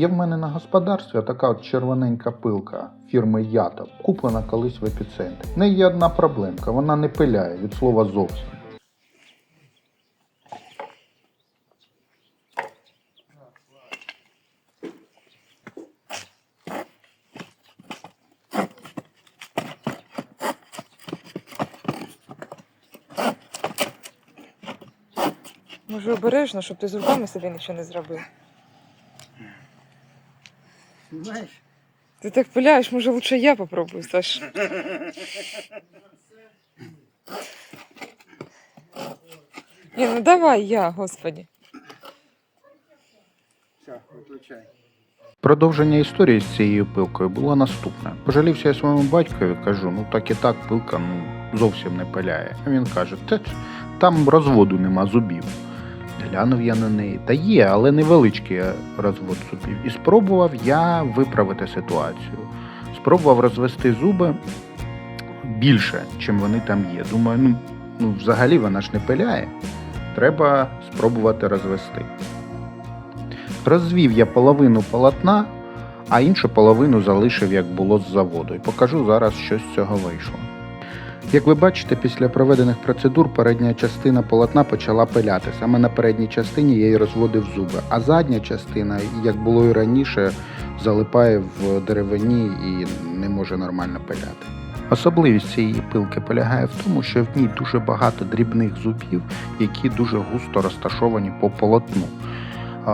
Є в мене на господарстві така от червоненька пилка фірми Ято, куплена колись в епіцентрі. В неї є одна проблемка, вона не пиляє від слова зовсім. Може обережно, щоб ти з руками собі нічого не зробив. Знаєш, Ти так пиляєш, може лучше я попробую, Саш. Ні, ну давай я, все, виключай. Продовження історії з цією пилкою було наступне. Пожалівся я своєму батькові, кажу, ну так і так пилка ну, зовсім не пиляє. А він каже, та там розводу нема зубів. Глянув я на неї. Та є, але невеличкий розвод зубів. І спробував я виправити ситуацію. Спробував розвести зуби більше, чим вони там є. Думаю, ну, ну взагалі вона ж не пиляє. Треба спробувати розвести. Розвів я половину полотна, а іншу половину залишив, як було з заводу, і покажу зараз, що з цього вийшло. Як ви бачите, після проведених процедур передня частина полотна почала пиляти. Саме на передній частині я й розводив зуби, а задня частина, як було і раніше, залипає в деревині і не може нормально пиляти. Особливість цієї пилки полягає в тому, що в ній дуже багато дрібних зубів, які дуже густо розташовані по полотну.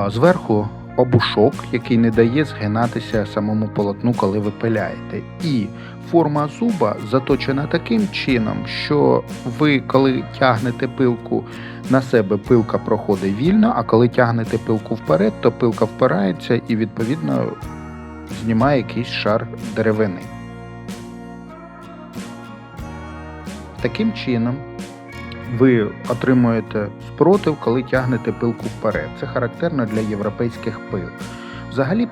Зверху обушок, який не дає згинатися самому полотну, коли ви пиляєте. І форма зуба заточена таким чином, що ви, коли тягнете пилку на себе, пилка проходить вільно, а коли тягнете пилку вперед, то пилка впирається і відповідно знімає якийсь шар деревини. Таким чином, ви отримуєте спротив, коли тягнете пилку вперед. Це характерно для європейських пил. Взагалі е,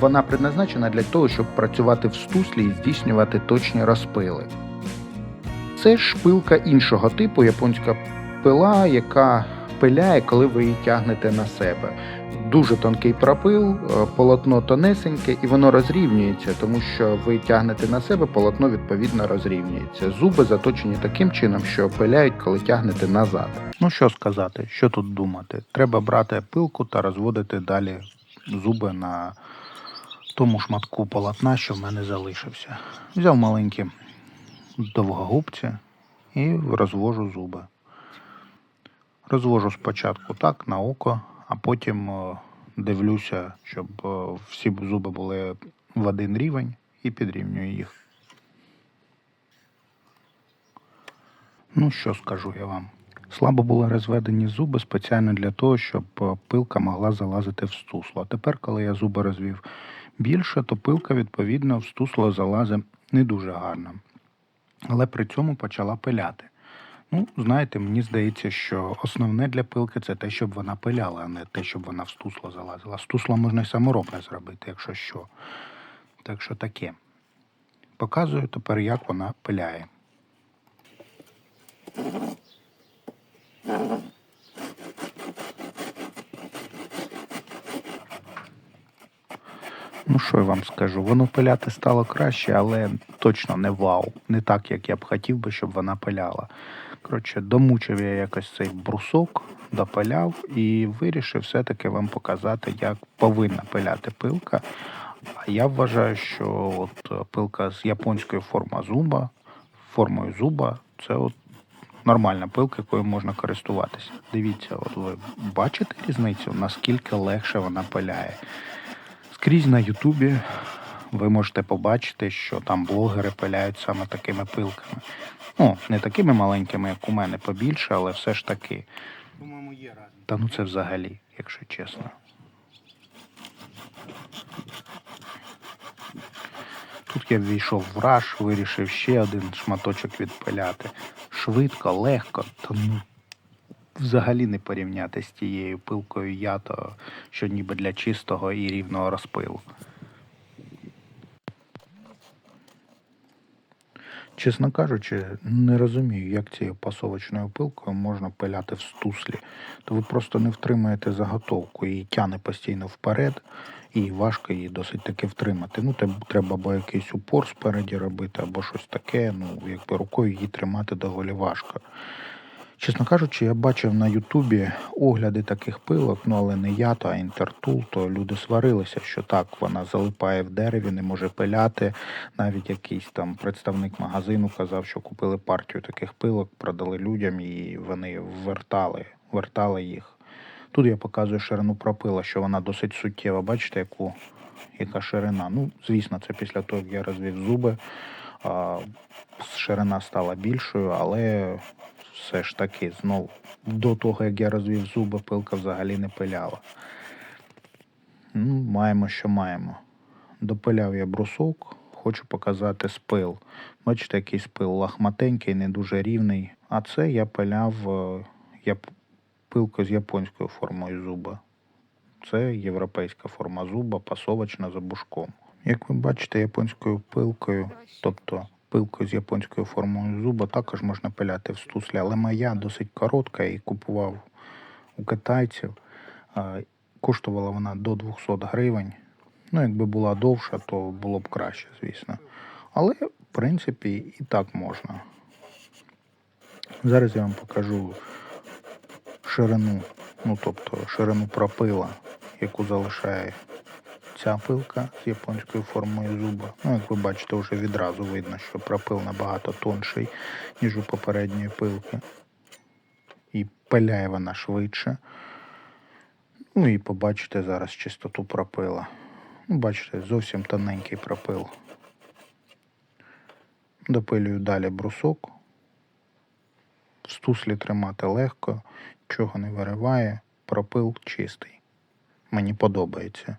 вона предназначена для того, щоб працювати в стуслі і здійснювати точні розпили. Це ж пилка іншого типу, японська пила, яка пиляє, коли ви її тягнете на себе. Дуже тонкий пропил, е, полотно тонесеньке і воно розрівнюється, тому що ви тягнете на себе, полотно відповідно розрівнюється. Зуби заточені таким чином, що пиляють, коли тягнете назад. Ну що сказати, що тут думати? Треба брати пилку та розводити далі зуби на тому шматку полотна, що в мене залишився. Взяв маленькі довгогубці і розвожу зуби. Розвожу спочатку так на око, а потім е, дивлюся, щоб е, всі зуби були в один рівень і підрівнюю їх. Ну, що скажу я вам. Слабо були розведені зуби спеціально для того, щоб е, пилка могла залазити в стусло. А тепер, коли я зуби розвів більше, то пилка, відповідно, в стусло залазить не дуже гарно. Але при цьому почала пиляти. Ну, знаєте, мені здається, що основне для пилки це те, щоб вона пиляла, а не те, щоб вона в стусло залазила. Стусло можна й саморобне зробити, якщо що. Так що таке. Показую тепер, як вона пиляє. Ну, що я вам скажу, воно пиляти стало краще, але точно не вау. Не так, як я б хотів би, щоб вона пиляла. Коротше, домучив я якось цей брусок, допиляв і вирішив все-таки вам показати, як повинна пиляти пилка. А я вважаю, що от е, пилка з японською форма зуба, формою зуба, це от нормальна пилка, якою можна користуватися. Дивіться, от ви бачите різницю, наскільки легше вона пиляє. Скрізь на Ютубі ви можете побачити, що там блогери пиляють саме такими пилками. Ну, не такими маленькими, як у мене, побільше, але все ж таки. По-моєму, є. Та ну це взагалі, якщо чесно. Тут я ввійшов в раж, вирішив ще один шматочок відпиляти. Швидко, легко, та ну взагалі не порівняти з тією пилкою ято, що ніби для чистого і рівного розпилу. Чесно кажучи, не розумію, як цією пасовочною пилкою можна пиляти в стуслі. То ви просто не втримаєте заготовку і тяне постійно вперед, і важко її досить таки втримати. Ну, треба або якийсь упор спереді робити, або щось таке. Ну, якби рукою її тримати доволі важко. Чесно кажучи, я бачив на Ютубі огляди таких пилок, ну але не я, то а інтертул, то люди сварилися, що так, вона залипає в дереві, не може пиляти. Навіть якийсь там представник магазину казав, що купили партію таких пилок, продали людям і вони вертали, вертали їх. Тут я показую ширину пропила, що вона досить суттєва. Бачите, яку, яка ширина. Ну, звісно, це після того, як я розвів зуби. Ширина стала більшою, але все ж таки, знов, до того, як я розвів зуби, пилка взагалі не пиляла. Ну, маємо, що маємо. Допиляв я брусок, хочу показати спил. Бачите, який спил лахматенький, не дуже рівний. А це я пиляв е, яп... пилкою з японською формою зуба. Це європейська форма зуба, пасовочна за бушком. Як ви бачите, японською пилкою, тобто пилкою з японською формою зуба, також можна пиляти в стуслі, але моя досить коротка і купував у китайців. Коштувала вона до 200 гривень. Ну, якби була довша, то було б краще, звісно. Але, в принципі, і так можна. Зараз я вам покажу ширину, ну тобто ширину пропила, яку залишає ця пилка з японською формою зуба. Ну, як ви бачите, вже відразу видно, що пропил набагато тонший, ніж у попередньої пилки. І пиляє вона швидше. Ну і побачите зараз чистоту пропила. Ну, бачите, зовсім тоненький пропил. Допилюю далі брусок. В стуслі тримати легко, чого не вириває, пропил чистий. Мені подобається.